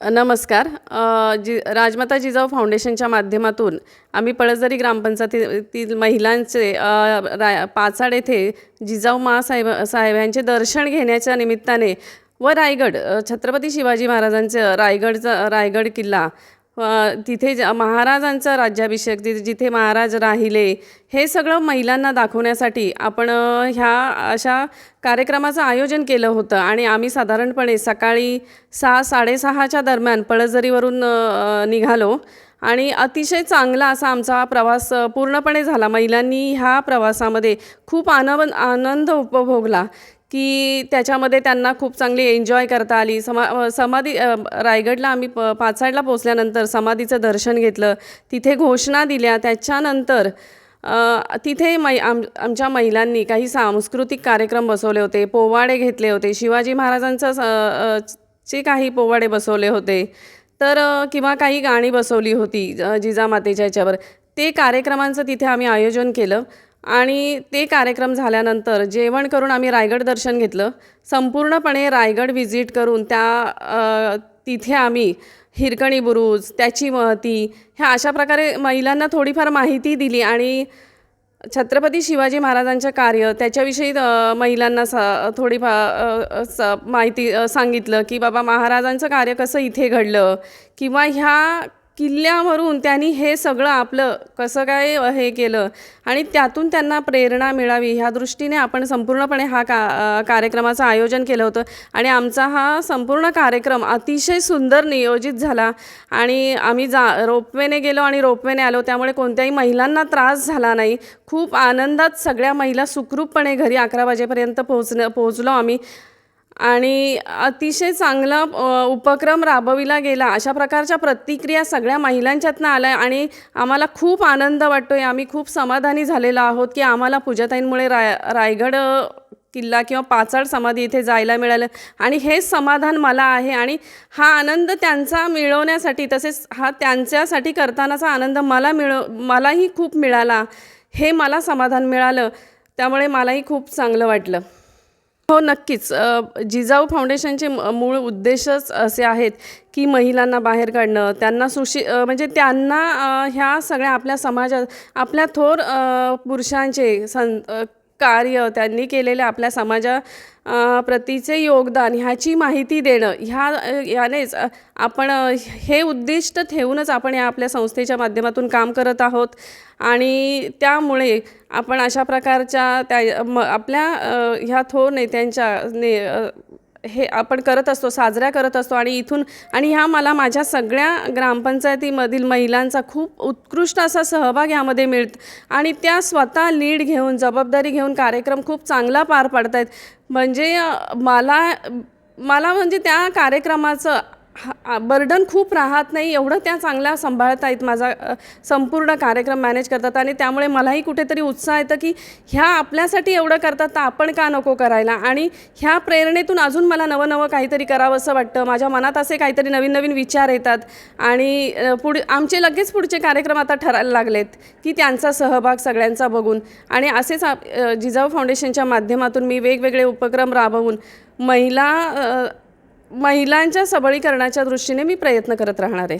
नमस्कार. जि राजमाता जिजाऊ फाउंडेशनच्या माध्यमातून आम्ही पळसदरी ग्रामपंचायतीतील महिलांचे रा पाचाड येथे जिजाऊ मासाहेब साहेब यांचे दर्शन घेण्याच्या निमित्ताने व रायगड छत्रपती शिवाजी महाराजांचं रायगडचा रायगड किल्ला तिथे ज- महाराजांचा राज्याभिषेक ति जिथे महाराज राहिले हे सगळं महिलांना दाखवण्यासाठी आपण ह्या अशा कार्यक्रमाचं आयोजन केलं होतं. आणि आम्ही साधारणपणे सकाळी सहा साडेसहाच्या दरम्यान पळसदरीवरून निघालो. आणि अतिशय चांगला असा आमचा प्रवास पूर्णपणे झाला. महिलांनी ह्या प्रवासामध्ये खूप आनंद आनंद उपभोगला. की त्याच्यामध्ये त्यांना खूप चांगली एन्जॉय करता आली. समा समाधी रायगडला आम्ही प पाचाडला पोचल्यानंतर समाधीचं दर्शन घेतलं. तिथे घोषणा दिल्या. त्याच्यानंतर तिथे मै आम आमच्या महिलांनी काही सांस्कृतिक कार्यक्रम बसवले होते. पोवाडे घेतले होते. शिवाजी महाराजांचं चे काही पोवाडे बसवले होते. तर किंवा काही गाणी बसवली होती जिजामातेच्या ह्याच्यावर ते कार्यक्रमांचं तिथे आम्ही आयोजन केलं. आणि ते कार्यक्रम झाल्यानंतर जेवण करून आम्ही रायगड दर्शन घेतलं. संपूर्णपणे रायगड व्हिजिट करून त्या तिथे आम्ही हिरकणी बुरुज त्याची महती ह्या अशा प्रकारे महिलांना थोडीफार माहिती दिली आणि छत्रपती शिवाजी महाराजांचं कार्य त्याच्याविषयी महिलांना स थोडीफार स माहिती सांगितलं की बाबा महाराजांचं कार्य कसं इथे घडलं किंवा ह्या किल्ल्यावरून त्यांनी हे सगळं आपलं कसं काय हे केलं आणि त्यातून त्यांना प्रेरणा मिळावी ह्या दृष्टीने आपण संपूर्णपणे हा का कार्यक्रमाचं आयोजन केलं होतं. आणि आमचा हा संपूर्ण कार्यक्रम अतिशय सुंदर नियोजित झाला आणि आम्ही जा रोपवेने गेलो आणि रोपवेने आलो. त्यामुळे कोणत्याही महिलांना त्रास झाला नाही. खूप आनंदात सगळ्या महिला सुखरूपपणे घरी अकरा वाजेपर्यंत पोहोचणं पोहोचलो आम्ही. आणि अतिशय चांगला उपक्रम राबविला गेला. अशा प्रकारच्या प्रतिक्रिया सगळ्या महिलांच्यातनं आल्या आणि आम्हाला खूप आनंद वाटतो आहे आम्ही खूप समाधानी झालेलो आहोत की आम्हाला पूजाताईंमुळे राय रायगड किल्ला किंवा पाचाड समाधी इथे जायला मिळालं. आणि हे समाधान मला आहे आणि हा आनंद त्यांचा मिळवण्यासाठी तसेच हा त्यांच्यासाठी करतानाचा आनंद मला मिळव मलाही खूप मिळाला. हे मला समाधान मिळालं. त्यामुळे मलाही खूप चांगलं वाटलं. हो नक्कीच. जिजाऊ फाउंडेशनचे मूळ उद्देशच असे आहेत की महिलांना बाहेर काढणं त्यांना सुशी म्हणजे त्यांना ह्या सगळ्या आपल्या समाजात आपल्या थोर पुरुषांचे सं कार्य त्यांनी केलेले आपल्या समाजा प्रतीचे योगदान ह्याची माहिती देणं ह्या यानेच आपण हे उद्दिष्ट ठेवूनच आपण या आपल्या संस्थेच्या माध्यमातून काम करत आहोत. आणि त्यामुळे आपण अशा प्रकारच्या त्या म आपल्या ह्या थोर नेत्यांच्या ने हे आपण करत असतो साजऱ्या करत असतो आणि इथून आणि ह्या मला माझ्या सगळ्या ग्रामपंचायतीमधील महिलांचा खूप उत्कृष्ट असा सहभाग ह्यामध्ये मिळत. आणि त्या स्वतः लीड घेऊन जबाबदारी घेऊन कार्यक्रम खूप चांगला पार पाडत आहेत म्हणजे मला मला म्हणजे त्या कार्यक्रमाचं बर्डन खूप राहत नाही एवढं त्या चांगल्या सांभाळत आहेत माझा संपूर्ण कार्यक्रम मॅनेज करतात आणि त्यामुळे मलाही कुठेतरी उत्साह येतं की ह्या आपल्यासाठी एवढं करतात तर आपण का नको करायला? आणि ह्या प्रेरणेतून अजून मला नवं नवं काहीतरी करावंसं वाटतं. माझ्या मनात असे काहीतरी नवीन नवीन विचार येतात आणि पुढ आमचे लगेच पुढचे कार्यक्रम आता ठरायला लागलेत की त्यांचा सहभाग सगळ्यांचा बघून आणि असेच जिजाऊ फाउंडेशनच्या माध्यमातून मी वेगवेगळे उपक्रम राबवून महिला महिलांच्या सबळीकरणाच्या दृष्टीने मी प्रयत्न करत राहणार आहे.